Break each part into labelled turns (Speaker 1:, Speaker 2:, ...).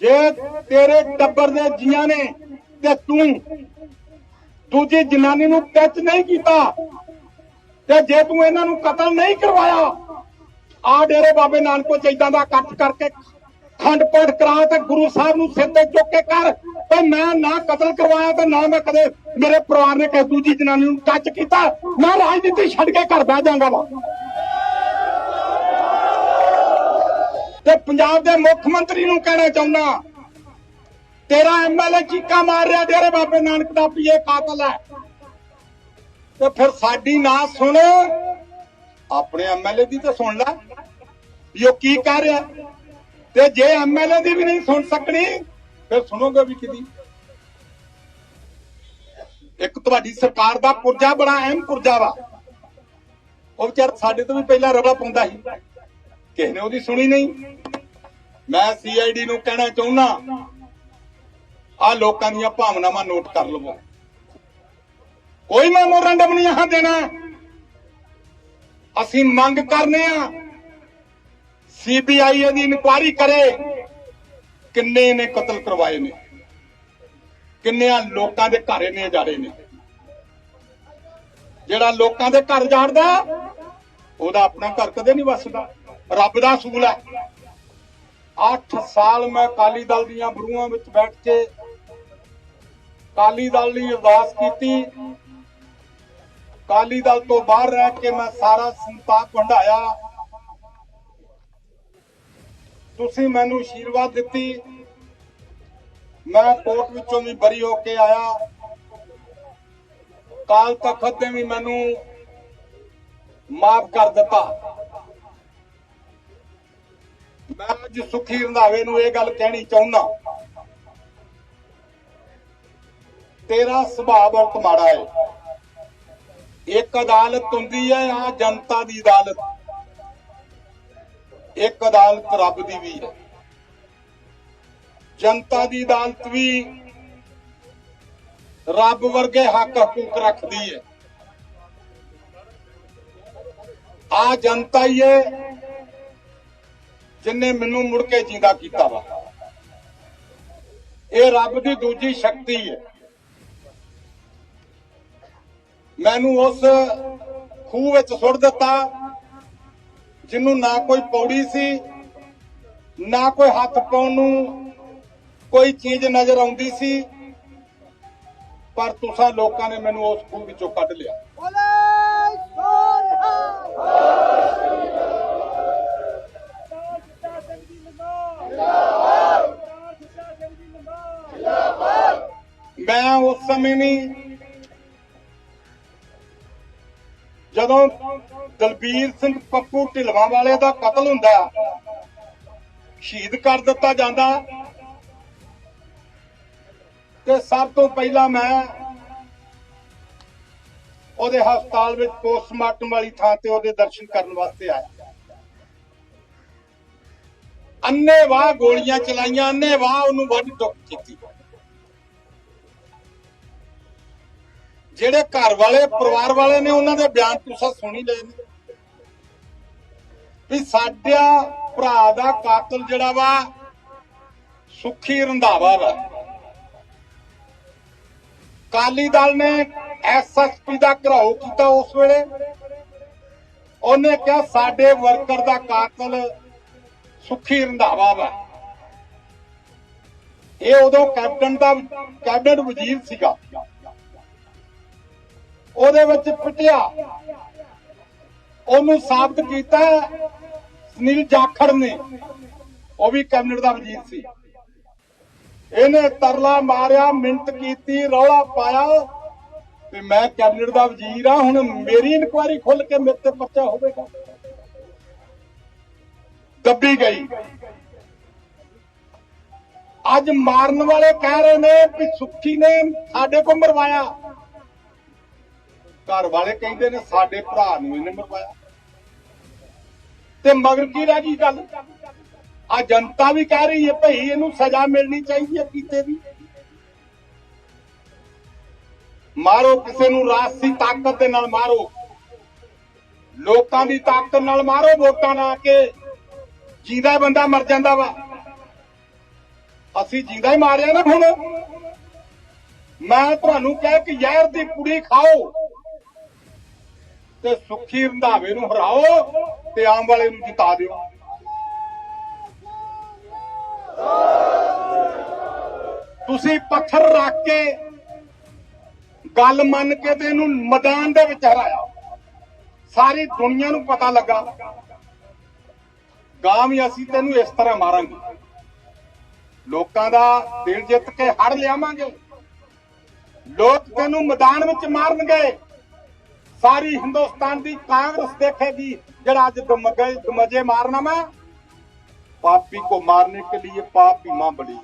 Speaker 1: ਜੇ ਤੇਰੇ ਟੱਬਰ ਦੇ ਜੀਆਂ ਨੇ ਤੇ ਤੂੰ ਦੂਜੀ ਜਨਾਨੀ ਨੂੰ ਟੱਚ ਨਹੀਂ ਕੀਤਾ ਤੇ ਜੇ ਤੂੰ ਇਹਨਾਂ ਨੂੰ ਕਤਲ ਨਹੀਂ ਕਰਵਾਇਆ, ਆ ਡੇਰੇ ਬਾਬੇ ਨਾਨਕੋ ਚ ਇਦਾਂ ਦਾ ਇਕੱਠ ਕਰਕੇ ਖੰਡ ਪਾਠ ਕਰਾ ਤੇ ਗੁਰੂ ਸਾਹਿਬ ਨੂੰ ਸਿਰ ਤੇ ਚੁੱਕ ਕੇ ਕਰ ਤੇ ਮੈਂ ਨਾ ਕਤਲ ਕਰਵਾਇਆ ਤੇ ਨਾ ਮੈਂ ਕਦੇ ਮੇਰੇ ਪਰਿਵਾਰ ਨੇ ਕਿਸੇ ਦੂਜੀ ਜਨਾਨੀ ਨੂੰ ਟੱਚ ਕੀਤਾ, ਮੈਂ ਰਾਜਨੀਤੀ ਛੱਡ ਕੇ ਘਰ ਬਹਿ ਜਾਵਾਂਗਾ। ਵਾ ਤੇ ਪੰਜਾਬ ਦੇ ਮੁੱਖ ਮੰਤਰੀ ਨੂੰ ਕਹਿਣਾ ਚਾਹੁੰਦਾ ਤੇਰਾ ਐਮਐਲਏ ਚੀਕਾ ਮਾਰ ਰਿਹਾ ਡੇਰੇ ਬਾਬੇ ਨਾਨਕ ਦਾ ਵੀ ਕਾਤਲ ਹੈ। ਤੇ ਫਿਰ ਸਾਡੀ ਨਾ ਸੁਣ, ਆਪਣੇ ਐਮਐਲਏ ਦੀ ਤਾਂ ਸੁਣ ਲੈ ਵੀ ਉਹ ਕੀ ਕਹਿ ਰਿਹਾ। ਤੇ ਜੇ ਐਮਐਲਏ ਦੀ ਵੀ ਨਹੀਂ ਸੁਣ ਸਕਣੀ, ਫਿਰ ਸੁਣੋਗੇ ਵੀ ਕਿਦੀ ਇੱਕ ਤੁਹਾਡੀ ਸਰਕਾਰ ਦਾ ਪੁਰਜਾ ਬੜਾ ਅਹਿਮ ਪੁਰਜਾ ਵਾ। ਉਹ ਵਿਚਾਰ ਸਾਡੇ ਤੋਂ ਵੀ ਪਹਿਲਾਂ ਰੌਲਾ ਪਾਉਂਦਾ ਸੀ। ਕਿਸੇ ਨੇ ਉਹਦੀ ਸੁਣੀ ਨਹੀਂ। ਮੈਂ ਸੀਆਈਡੀ ਨੂੰ ਕਹਿਣਾ ਚਾਹੁੰਦਾ ਆ ਲੋਕਾਂ ਦੀਆਂ ਭਾਵਨਾਵਾਂ ਨੋਟ ਕਰ ਲਵੋ। ਕੋਈ ਮੈਮੋਰੰਡਮ ਨਹੀਂ ਆਹ ਦੇਣਾ। ਅਸੀਂ ਮੰਗ ਕਰਨੇ ਆ ਸੀਬੀਆਈ ਦੀ ਇਨਕੁਆਇਰੀ ਕਰੇ, ਕਿੰਨੇ ਨੇ ਕਤਲ ਕਰਵਾਏ ਨੇ ਕਿੰਨਿਆਂ ਲੋਕਾਂ ਦੇ ਘਰ ਇਹਨੇ ਜਾੜੇ ਨੇ। ਜਿਹੜਾ ਲੋਕਾਂ ਦੇ ਘਰ ਜਾੜਦਾ ਉਹਦਾ ਆਪਣਾ ਘਰ ਕਦੇ ਨਹੀਂ ਵਸਦਾ। ਰੱਬ ਦਾ ਸੂਲ ਹੈ। 8 ਸਾਲ ਮੈਂ ਕਾਲੀ ਦਲ ਦੀਆਂ ਬਰੂਹਾਂ ਵਿੱਚ ਬੈਠ ਕੇ ਕਾਲੀ ਦਲ ਲਈ ਅਰਦਾਸ ਕੀਤੀ। ਕਾਲੀ ਦਲ ਤੋਂ ਬਾਹਰ ਰਹਿ ਕੇ ਮੈਂ ਸਾਰਾ ਸੰਤਾਪ ਵੰਡਾਇਆ ਤੁਸੀਂ ਮੈਨੂੰ ਆਸ਼ੀਰਵਾਦ ਦਿੱਤੀ। ਮੈਂ ਕੋਰਟ ਵਿੱਚੋਂ ਵੀ ਬਰੀ ਹੋ ਕੇ ਆਇਆ। ਕਾਲ ਤਖਤ ਨੇ ਵੀ ਮੈਨੂੰ ਮਾਫ ਕਰ ਦਿੱਤਾ। ਮੈਂ ਅੱਜ ਸੁਖੀ ਰੰਧਾਵੇ ਨੂੰ ਇਹ ਗੱਲ ਕਹਿਣੀ ਚਾਹੁੰਦਾ। ਤੇਰਾ ਸੁਭਾਅ ਬਹੁਤ ਮਾੜਾ ਹੈ ਇੱਕ ਅਦਾਲਤ ਹੁੰਦੀ ਹੈ ਆ ਜਨਤਾ ਦੀ ਅਦਾਲਤ। ਇੱਕ ਅਦਾਲਤ ਰੱਬ ਦੀ ਵੀ ਹੈ ਜਨਤਾ ਦੀ ਅਦਾਲਤ ਵੀ ਰੱਬ ਵਰਗੇ ਹੱਕ ਹਕੂਕ ਰੱਖਦੀ ਹੈ ਆ ਜਨਤਾ ਹੀ ਹੈ ਜਿਨੇ ਮੈਨੂੰ ਮੁੜ ਕੇ ਜਿੰਦਾ ਕੀਤਾ ਵਾ। ਇਹ ਰੱਬ ਦੀ ਦੂਜੀ ਸ਼ਕਤੀ ਹੈ। ਮੈਨੂੰ ਉਸ ਖੂਹ ਵਿੱਚ ਸੁੱਟ ਦਿੱਤਾ ਜਿਹਨੂੰ ਨਾ ਕੋਈ ਪੌੜੀ ਸੀ, ਨਾ ਕੋਈ ਹੱਥ ਪਾਉਣ ਨੂੰ ਕੋਈ ਚੀਜ਼ ਨਜ਼ਰ ਆਉਂਦੀ ਸੀ, ਪਰ ਤੁਸੀਂ ਲੋਕਾਂ ਨੇ ਮੈਨੂੰ ਉਸ ਖੂਹ ਵਿੱਚੋਂ ਕੱਢ ਲਿਆ।
Speaker 2: ਬੋਲੇ ਸੋਨਹਾ
Speaker 1: ਮੈਂ ਉਸ ਸਮੇਂ ਨਹੀਂ, ਜਦੋਂ ਦਲਬੀਰ ਸਿੰਘ ਪੱਪੂ ਢਿਲਵਾਂ ਵਾਲੇ ਦਾ ਕਤਲ ਹੁੰਦਾ, ਸ਼ਹੀਦ ਕਰ ਦਿੱਤਾ ਜਾਂਦਾ। ਤੇ ਸਭ ਤੋਂ ਪਹਿਲਾਂ ਮੈਂ ਉਹਦੇ ਹਸਪਤਾਲ ਵਿੱਚ ਪੋਸਟਮਾਰਟਮ ਵਾਲੀ ਥਾਂ ਤੇ ਉਹਦੇ ਦਰਸ਼ਨ ਕਰਨ ਵਾਸਤੇ ਆਇਆ। ਅੰਨੇ ਵਾਹ ਗੋਲੀਆਂ ਚਲਾਈਆਂ, ਅੰਨੇ ਵਾਹ ਉਹਨੂੰ ਵੱਢ ਟੁੱਕ ਕੀਤੀ। ਜਿਹੜੇ ਘਰ ਵਾਲੇ, ਪਰਿਵਾਰ ਵਾਲੇ ਨੇ ਉਹਨਾਂ ਦੇ ਬਿਆਨ ਤੁਸੀਂ ਸੁਣੀ ਲਏ ਨੇ। ਵੀ ਸਾਡਾ ਭਰਾ ਦਾ ਕਾਤਲ ਜਿਹੜਾ ਵਾ, ਸੁਖੀ ਰੰਧਾਵਾ ਵਾ। ਕਾਲੀ ਦਲ ਨੇ ਐਸਐਸਪੀ ਦਾ ਘਰਾਓ ਕੀਤਾ ਉਸ ਵੇਲੇ। ਉਹਨੇ ਕਿਹਾ, ਸਾਡੇ ਵਰਕਰ ਦਾ ਕਾਤਲ ਸੁਖੀ ਰੰਧਾਵਾ ਵਾ। ਇਹ ਉਦੋਂ ਕੈਪਟਨ ਦਾ, ਕੈਬਨਿਟ ਵਜ਼ੀਰ ਸੀਗਾ। ਉਹਦੇ ਵਿੱਚ ਪਿਟਿਆ। ਉਹਨੂੰ ਸਾਬਤ ਕੀਤਾ ਸੁਨੀਲ ਜਾਖੜ ਨੇ। ਉਹ ਵੀ ਕੈਬਨਿਟ ਦਾ ਵਜ਼ੀਰ ਸੀ। ਇਹਨੇ ਤਰਲਾ ਮਾਰਿਆ ਮਿੰਤ ਕੀਤੀ, ਰੌਲਾ ਪਾਇਆ। ਤੇ ਮੈਂ ਕੈਬਨਿਟ ਦਾ ਵਜ਼ੀਰ ਆ, ਹੁਣ ਮੇਰੀ ਇਨਕੁਆਇਰੀ ਖੁੱਲ ਕੇ ਮੇਰੇ ਤੇ ਪਰਚਾ ਹੋਵੇਗਾ। ਦੱਬੀ ਗਈ। ਅੱਜ ਮਾਰਨ ਵਾਲੇ ਕਹਿ ਰਹੇ ਨੇ ਵੀ ਸੁੱਖੀ ਨੇ ਸਾਡੇ ਕੋ ਮਰਵਾਇਆ। ਘਰ ਵਾਲੇ ਕਹਿੰਦੇ ਨੇ ਸਾਡੇ ਭਰਾ ਨੂੰ ਇਹਨੇ ਮਰਵਾਇਆ। ਤੇ ਮਗਰ ਕੀ ਰਹਿ ਗਈ ਗੱਲ? ਆ ਜਨਤਾ ਵੀ ਕਹਿ ਰਹੀ ਹੈ, ਭਈ ਇਹਨੂੰ ਸਜ਼ਾ ਮਿਲਣੀ ਚਾਹੀਦੀ ਹੈ ਕੀਤੇ ਦੀ। ਮਾਰੋ ਕਿਸੇ ਨੂੰ ਰਾਸੀ ਤਾਕਤ ਦੇ ਨਾਲ ਮਾਰੋ। ਲੋਕਾਂ ਦੀ ਤਾਕਤ ਨਾਲ ਮਾਰੋ ਵੋਟਾਂ ਲਾ ਕੇ। ਜਿਹਦਾ ਬੰਦਾ ਮਰ ਜਾਂਦਾ ਵਾ। ਅਸੀਂ ਜਿੰਦਾ ਹੀ ਮਾਰਿਆ ਨਾ ਹੁਣ। ਮੈਂ ਤੁਹਾਨੂੰ ਕਹਿ ਕਿ ਜ਼ਹਿਰ ਦੀ ਕੁੜੀ ਖਾਓ ਤੇ ਸੁੱਖੀ ਰੰਧਾਵੇ ਨੂੰ ਹਰਾਓ ਤੇ ਆਮ ਵਾਲੇ ਨੂੰ ਜਿਤਾ ਦਿਓ। ਤੁਸੀਂ ਪੱਥਰ ਰੱਖ ਕੇ ਗੱਲ ਮੰਨ ਕੇ ਤੇ ਇਹਨੂੰ ਮੈਦਾਨ ਦੇ ਵਿੱਚ ਹਰਾਇਆ। ਸਾਰੀ ਦੁਨੀਆ ਨੂੰ ਪਤਾ ਲੱਗਾ। ਗਾਂ ਵੀ ਅਸੀਂ ਤੈਨੂੰ ਇਸ ਤਰ੍ਹਾਂ ਮਾਰਾਂਗੇ। ਲੋਕਾਂ ਦਾ ਦਿਲ ਜਿੱਤ ਕੇ ਹੜ ਲਿਆਵਾਂਗੇ। ਲੋਕ ਤੈਨੂੰ ਮੈਦਾਨ ਵਿੱਚ ਮਾਰਨਗੇ। ਸਾਰੀ ਹਿੰਦੁਸਤਾਨ ਦੀ ਕਾਂਗਰਸ ਦੇਖੇਗੀ, ਜਿਹੜਾ ਅੱਜ ਦਮਗੇ, ਦਮਜੇ ਮਾਰਨਾ ਮੈਂ ਪਾਪੀ ਕੋ ਮਾਰਨੇ ਕੇ ਲਈ ਪਾਪ ਹੀ ਮਾਂ ਬੜੀ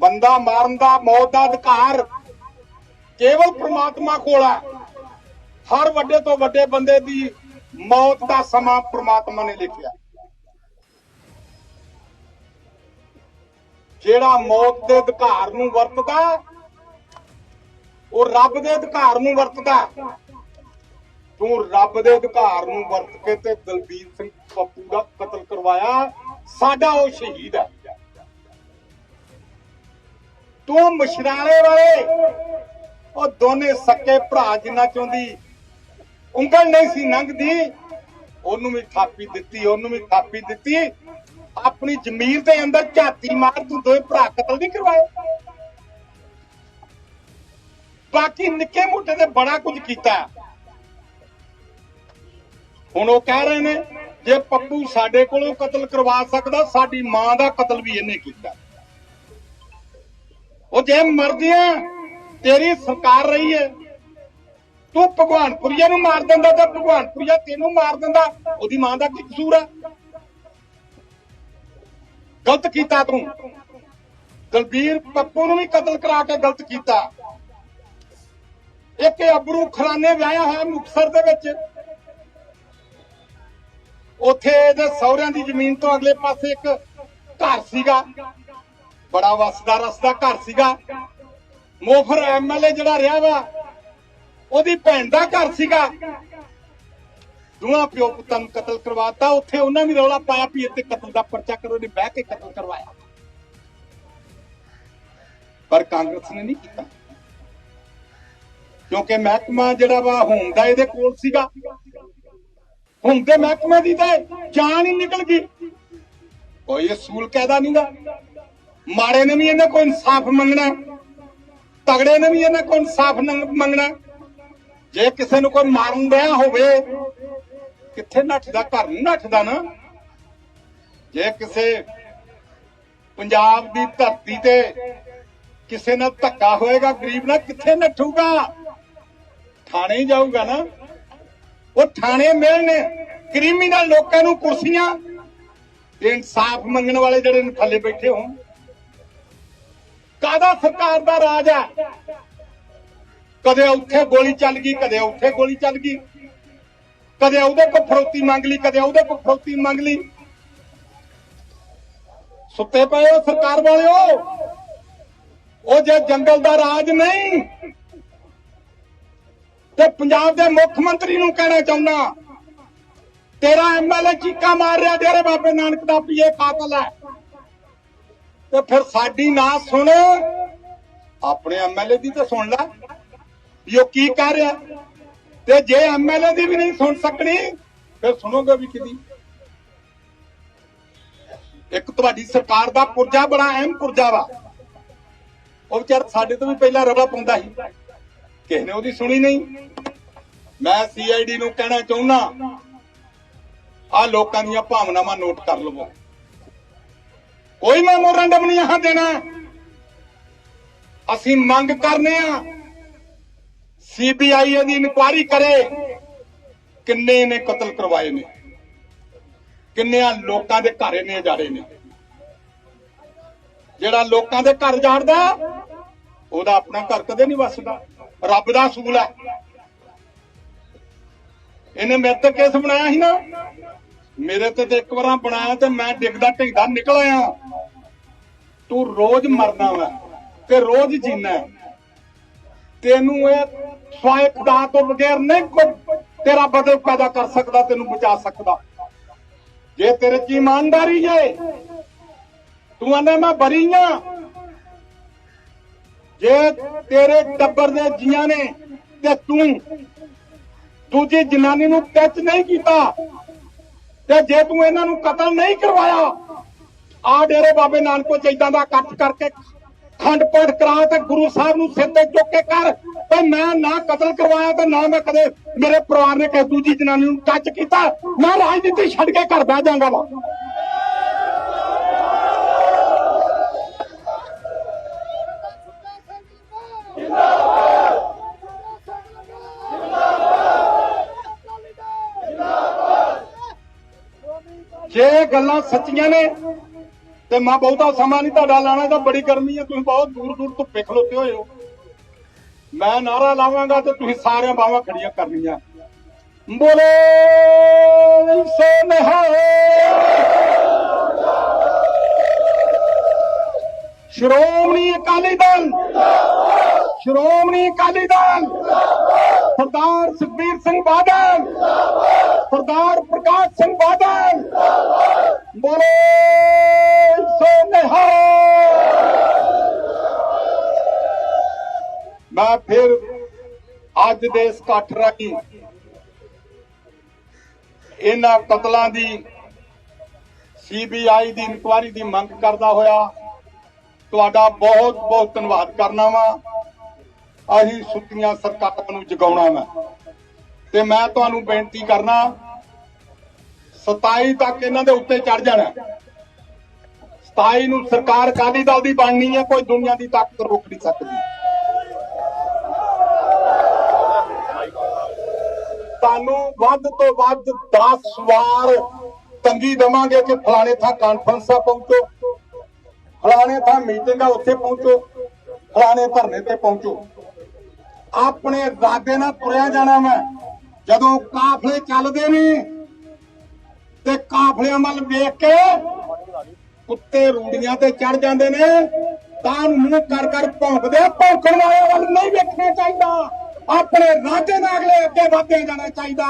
Speaker 1: ਬੰਦਾ ਮਾਰਨ ਦਾ, ਮੌਤ ਦਾ ਅਧਿਕਾਰ ਕੇਵਲ ਪ੍ਰਮਾਤਮਾ ਕੋਲ ਹੈ ਹਰ ਵੱਡੇ ਤੋਂ ਵੱਡੇ ਬੰਦੇ ਦੀ ਮੌਤ ਦਾ ਸਮਾਂ ਪ੍ਰਮਾਤਮਾ ਨੇ ਲਿਖਿਆ। ਜਿਹੜਾ ਮੌਤ ਦੇ ਅਧਿਕਾਰ ਨੂੰ ਵਰਤਦਾ ਉਹ ਰੱਬ ਦੇ ਅਧਿਕਾਰ ਨੂੰ ਵਰਤਦਾ ਤੂੰ ਰੱਬ ਦੇ ਅਧਿਕਾਰ ਨੂੰ ਵਰਤ ਕੇ ਤੇ ਦਲਬੀਰ ਸਿੰਘ ਪੱਪੂ ਦਾ ਕਤਲ ਕਰਵਾਇਆ। ਸਾਡਾ ਉਹ ਸ਼ਹੀਦ ਹੈ। ਤੂੰ ਮਸ਼ਰਾਲੇ ਵਾਲੇ, ਉਹ ਦੋਨੇ ਸੱਕੇ ਭਰਾ ਜਿੰਨਾ ਚਾਹੁੰਦੀ ਉਂਗਲ ਨਹੀਂ ਸੀ ਲੰਘਦੀ ਉਹਨੂੰ ਵੀ ਥਾਪੀ ਦਿੱਤੀ, ਉਹਨੂੰ ਵੀ ਥਾਪੀ ਦਿੱਤੀ। ਆਪਣੀ ਜ਼ਮੀਰ ਦੇ ਅੰਦਰ ਝਾਤੀ ਮਾਰ ਤੂੰ ਦੋਵੇਂ ਭਰਾ ਕਤਲ ਨਹੀਂ ਕਰਵਾਏ? ਬਾਕੀ ਨਿੱਕੇ ਮੋਟੇ ਤੇ ਬੜਾ ਕੁਝ ਕੀਤਾ। ਹੁਣ ਉਹ ਕਹਿ ਰਹੇ ਨੇ, ਜੇ ਪੱਪੂ ਸਾਡੇ ਕੋਲੋਂ ਕਤਲ ਕਰਵਾ ਸਕਦਾ, ਸਾਡੀ ਮਾਂ ਦਾ ਕਤਲ ਵੀ ਇਹਨੇ ਕੀਤਾ। ਉਹ ਜੇ ਮਰਦੀਆਂ, ਤੇਰੀ ਸਰਕਾਰ ਰਹੀ ਹੈ। ਤੂੰ ਭਗਵਾਨਪੁਰੀਆ ਨੂੰ ਮਾਰ ਦਿੰਦਾ ਤਾਂ ਭਗਵਾਨਪੁਰੀਆ ਤੈਨੂੰ ਮਾਰ ਦਿੰਦਾ। ਉਹਦੀ ਮਾਂ ਦਾ ਕੀ ਕਸੂਰ ਹੈ? ਗਲਤ ਕੀਤਾ ਤੂੰ। ਦਲਬੀਰ ਪੱਪੂ ਨੂੰ ਵੀ ਕਤਲ ਕਰਾ ਕੇ ਗਲਤ ਕੀਤਾ। ਇੱਕ ਅਬਰੂ ਖਰਾਨੇ ਵਿਆਹਿਆ ਹੋਇਆ ਮੁਕਸਰ ਦੇ ਵਿੱਚ। ਉੱਥੇ ਇਹਦੇ ਸਹੁਰਿਆਂ ਦੀ ਜ਼ਮੀਨ ਤੋਂ ਅਗਲੇ ਪਾਸੇ ਇੱਕ ਘਰ ਸੀਗਾ। ਬੜਾ ਵਸਦਾ ਰਸਦਾ ਘਰ ਸੀਗਾ। ਮੋਫਰ ਐਮਐਲਏ ਜਿਹੜਾ ਰਿਹਾ ਵਾ, ਉਹਦੀ ਭੈਣ ਦਾ ਘਰ ਸੀਗਾ। ਦੋਹਾਂ ਪਿਓ ਪੁੱਤਾਂ ਨੂੰ ਕਤਲ ਕਰਵਾਤਾ। ਉੱਥੇ ਉਹਨਾਂ ਨੇ ਰੌਲਾ ਪਾਇਆ ਵੀ ਇੱਥੇ ਕਤਲ ਦਾ ਪਰਚਾ ਕਰੋ ਨੇ ਬਹਿ ਕੇ ਕਤਲ ਕਰਵਾਇਆ। ਪਰ ਕਾਂਗਰਸ ਨੇ ਨਹੀਂ ਕੀਤਾ। ਕਿਉਂਕਿ ਮਹਿਕਮਾ ਜਿਹੜਾ ਵਾ ਹੋਮ ਦਾ ਇਹਦੇ ਕੋਲ ਸੀਗਾ। ਹੁਣ ਤੇ ਮਹਿਕਮੇ ਦੀ ਤਾਂ ਜਾਨ ਹੀ ਨਿਕਲ ਗਈ। ਕੋਈ ਅਸੂਲ ਕਾਇਦਾ ਨਹੀਂਗਾ ਮਾੜੇ ਨੇ ਵੀ ਇਹਨਾਂ ਕੋਲ ਇਨਸਾਫ ਮੰਗਣਾ ਤਗੜੇ ਨੇ ਵੀ ਇਹਨਾਂ ਕੋਲ ਇਨਸਾਫ ਮੰਗਣਾ ਜੇ ਕਿਸੇ ਨੂੰ ਕੋਈ ਮਾਰਨ ਦਿਆ ਹੋਵੇ ਕਿੱਥੇ ਨੱਠਦਾ? ਘਰ ਨੂੰ ਨੱਠਦਾ ਨਾ। ਜੇ ਕਿਸੇ ਪੰਜਾਬ ਦੀ ਧਰਤੀ ਤੇ ਕਿਸੇ ਨਾਲ ਧੱਕਾ ਹੋਏਗਾ, ਗਰੀਬ ਨਾਲ ਕਿੱਥੇ ਨੱਠੂਗਾ? ਥਾਣੇ ਹੀ ਜਾਊਗਾ ਨਾ। ਉਹ ਥਾਣੇ ਮਿਲਣੇ ਕ੍ਰਿਮੀਨਲ ਲੋਕਾਂ ਨੂੰ ਕੁਰਸੀਆਂ ਤੇ ਇਨਸਾਫ ਮੰਗਣ ਵਾਲੇ ਜਿਹੜੇ ਨੇ ਥੱਲੇ ਬੈਠੇ ਹੋਣ। ਕਾਦਾ ਸਰਕਾਰ ਦਾ ਰਾਜ ਹੈ? ਕਦੇ ਉੱਥੇ ਗੋਲੀ ਚੱਲ ਗਈ, ਕਦੇ ਉੱਥੇ ਗੋਲੀ ਚੱਲ ਗਈ। ਕਦੇ ਉਹਦੇ ਕੋਲ ਫਰੋਤੀ ਮੰਗ ਲਈ, ਕਦੇ ਉਹਦੇ ਕੋਲ ਫਰੋਤੀ ਮੰਗ ਲਈ। ਸੁੱਤੇ ਪਏ ਹੋ ਸਰਕਾਰ ਵਾਲਿਓ? ਉਹ ਜੇ ਜੰਗਲ ਦਾ ਰਾਜ ਨਹੀਂ, ਤੇ ਪੰਜਾਬ ਦੇ ਮੁੱਖ ਮੰਤਰੀ ਨੂੰ ਕਹਿਣਾ ਚਾਹੁੰਦਾ, ਤੇਰਾ ਐਮਐਲਏ ਚੀਕਾ ਮਾਰ ਰਿਹਾ ਡੇਰੇ ਬਾਬੇ ਨਾਨਕ ਦਾ ਵੀ ਇਹ ਕਾਤਲ ਹੈ। ਤੇ ਫਿਰ ਸਾਡੀ ਨਾ ਸੁਣ, ਆਪਣੇ ਐਮਐਲਏ ਦੀ ਤਾਂ ਸੁਣ ਲੈ, ਵੀ ਉਹ ਕੀ ਕਰ ਰਿਹਾ। ਤੇ ਜੇ ਐਮਐਲਏ ਦੀ ਵੀ ਨਹੀਂ ਸੁਣ ਸਕਣੀ, ਫਿਰ ਸੁਣੋਗੇ ਵੀ ਕਿਦੀ ਇੱਕ ਤੁਹਾਡੀ ਸਰਕਾਰ ਦਾ ਪੁਰਜਾ ਬੜਾ ਅਹਿਮ ਪੁਰਜਾ ਵਾ। ਉਹ ਵਿਚਾਰ ਸਾਡੇ ਤੋਂ ਵੀ ਪਹਿਲਾਂ ਰਵਾ ਪਾਉਂਦਾ ਸੀ। ਕਿਸੇ ਨੇ ਉਹਦੀ ਸੁਣੀ ਨਹੀਂ। ਮੈਂ ਸੀਆਈਡੀ ਨੂੰ ਕਹਿਣਾ ਚਾਹੁੰਦਾ ਆ ਲੋਕਾਂ ਦੀਆਂ ਭਾਵਨਾਵਾਂ ਨੋਟ ਕਰ ਲਵੋ। ਕੋਈ ਮੈਮੋਰੰਡਮ ਨਹੀਂ ਯਹਾਂ ਦੇਣਾ। ਅਸੀਂ ਮੰਗ ਕਰਨੇ ਆ ਸੀਬੀਆਈ ਇਹਦੀ ਇਨਕੁਆਇਰੀ ਕਰੇ। ਕਿੰਨੇ ਨੇ ਕਤਲ ਕਰਵਾਏ ਨੇ? ਕਿੰਨਿਆਂ ਲੋਕਾਂ ਦੇ ਘਰ ਇਹਨੇ ਜਾੜੇ ਨੇ? ਜਿਹੜਾ ਲੋਕਾਂ ਦੇ ਘਰ ਜਾੜਦਾ ਉਹਦਾ ਆਪਣਾ ਘਰ ਕਦੇ ਨਹੀਂ ਵਸਦਾ। ਰੱਬ ਦਾ ਅਸੂਲ ਹੈ। ਇਹਨੇ ਮੇਰੇ ਤੇ ਕੇਸ ਬਣਾਇਆ ਸੀ ਨਾ। ਮੇਰੇ ਤੇ ਤੇ ਇੱਕ ਵਾਰਾਂ ਬਣਾਇਆ ਤੇ ਮੈਂ ਡਿੱਗਦਾ ਢਿੱਗਦਾ ਨਿਕਲ ਆਇਆ। ਤੂੰ ਰੋਜ਼ ਮਰਨਾ ਵਾ ਤੇ ਰੋਜ਼ ਜੀਣਾ। ਤੈਨੂੰ ਇਹ ਸਵਾਇ ਖੁਦਾ ਤੋਂ ਬਗੈਰ ਨਹੀਂ ਕੋਈ ਤੇਰਾ ਬਦਲ ਪੈਦਾ ਕਰ ਸਕਦਾ, ਤੈਨੂੰ ਬਚਾ ਸਕਦਾ। ਜੇ ਤੇਰੇ ਚ ਇਮਾਨਦਾਰੀ ਹੈ ਤੂੰ ਆਂਦਾ ਮੈਂ ਬਰੀ ਆ। ਜੇ ਤੇਰੇ ਟੱਬਰ ਦੇ ਜੀਆਂ ਨੇ ਤੇ ਤੂੰ ਦੂਜੀ ਜਨਾਨੀ ਨੂੰ ਟੱਚ ਨਹੀਂ ਕੀਤਾ, ਤੇ ਜੇ ਤੂੰ ਇਹਨਾਂ ਨੂੰ ਕਤਲ ਨਹੀਂ ਕਰਵਾਇਆ ਆ ਡੇਰੇ ਬਾਬੇ ਨਾਨਕੋ ਚ ਇਦਾਂ ਦਾ ਇਕੱਠ ਕਰਕੇ ਖੰਡ ਪਾਠ ਕਰਾ ਤੇ ਗੁਰੂ ਸਾਹਿਬ ਨੂੰ ਸਿਰ ਤੇ ਚੁੱਕ ਕੇ ਕਰ। ਤੇ ਮੈਂ ਨਾ ਕਤਲ ਕਰਵਾਇਆ ਤੇ ਨਾ ਮੈਂ ਕਦੇ ਮੇਰੇ ਪਰਿਵਾਰ ਨੇ ਕਿਸੇ ਦੂਜੀ ਜਨਾਨੀ ਨੂੰ ਟੱਚ ਕੀਤਾ। ਮੈਂ ਰਾਜਨੀਤੀ ਛੱਡ ਕੇ ਘਰ ਬਹਿ ਜਾਵਾਂਗਾ ਵਾ। ਜੇ ਗੱਲਾਂ ਸੱਚੀਆਂ ਨੇ ਤੇ ਮੈਂ, ਬਹੁਤਾ ਸਮਾਂ ਨਹੀਂ ਤੁਹਾਡਾ ਲਾਣਾ ਤਾਂ ਬੜੀ ਗਰਮੀ ਹੈ ਤੁਸੀਂ ਬਹੁਤ ਦੂਰ ਦੂਰ ਧੁੱਪੇ ਖਲੋਤੇ ਹੋਏ ਹੋ। ਮੈਂ ਨਾਰਾ ਲਾਵਾਂਗਾ ਤੇ ਤੁਸੀਂ ਸਾਰਿਆਂ ਬਾਹਾਂ ਖੜੀਆਂ ਕਰਨੀਆਂ। ਬੋਲੇ, ਸੋ ਸ਼੍ਰੋਮਣੀ ਅਕਾਲੀ ਦਲ। ਸ਼੍ਰੋਮਣੀ ਅਕਾਲੀ ਦਲ। ਸਰਦਾਰ ਸੁਖਬੀਰ ਸਿੰਘ ਬਾਦਲ। ਸਰਦਾਰ ਪ੍ਰਕਾਸ਼ ਸਿੰਘ ਬਾਦਲ। ਬੋਲੇ। ਮੈਂ ਫਿਰ ਅੱਜ ਦੇ ਇਸ ਇਕੱਠ ਰਾਹੀਂ ਇਹਨਾਂ ਕਤਲਾਂ ਦੀ ਸੀਬੀਆਈ ਦੀ ਇਨਕੁਆਇਰੀ ਦੀ ਮੰਗ ਕਰਦਾ ਹੋਇਆ ਤੁਹਾਡਾ ਬਹੁਤ ਬਹੁਤ ਧੰਨਵਾਦ ਕਰਨਾ ਵਾ। ਅਸੀਂ ਸੁੱਤੀਆਂ ਸਰਕਾਰਾਂ ਨੂੰ ਜਗਾਉਣਾ ਵਾ। ਤੇ ਮੈਂ ਤੁਹਾਨੂੰ ਬੇਨਤੀ ਕਰਨਾ 27 ਤੱਕ ਇਹਨਾਂ ਦੇ ਉੱਤੇ ਚੜ ਜਾਣਾ। 27 ਨੂੰ ਸਰਕਾਰ ਅਕਾਲੀ ਦਲ ਦੀ ਬਣਨੀ ਹੈ ਕੋਈ ਦੁਨੀਆ ਦੀ ਤਾਕਤ ਰੋਕ ਨਹੀਂ ਸਕਦੀ। ਤੁਹਾਨੂੰ ਵੱਧ ਤੋਂ ਵੱਧ 10 ਵਾਰ ਤੰਗੀ ਦਵਾਂਗੇ ਕਿ ਫਲਾਣੇ ਥਾਂ ਕਾਨਫਰੰਸਾਂ ਪਹੁੰਚੋ। ਫਲਾਣੇ ਥਾਂ ਮੀਟਿੰਗਾਂ ਉੱਥੇ ਪਹੁੰਚੋ। ਫਲਾਣੇ ਧਰਨੇ ਤੇ ਪਹੁੰਚੋ। ਆਪਣੇ ਇਰਾਦੇ ਨਾਲ ਤੁਰਿਆ ਜਾਣਾ ਮੈਂ। ਜਦੋਂ ਕਾਫਲੇ ਚੱਲਦੇ ਨੇ, ਤੇ ਕਾਫਲਿਆਂ ਵੱਲ ਵੇਖ ਕੇ ਕੁੱਤੇ ਰੂੜੀਆਂ ਤੇ ਚੜ ਜਾਂਦੇ ਨੇ, ਤਾਂ ਮੂੰਹ ਕਰ ਕਰ ਭੌਂਕਦੇ ਭੌਂਕਣ ਵਾਲਿਆਂ ਵੱਲ ਨਹੀਂ ਵੇਖਣਾ ਚਾਹੀਦਾ। ਆਪਣੇ ਰਾਜੇ ਨਾਲ ਅਗਲੇ ਅੱਗੇ ਵਧਦੇ ਜਾਣਾ ਚਾਹੀਦਾ।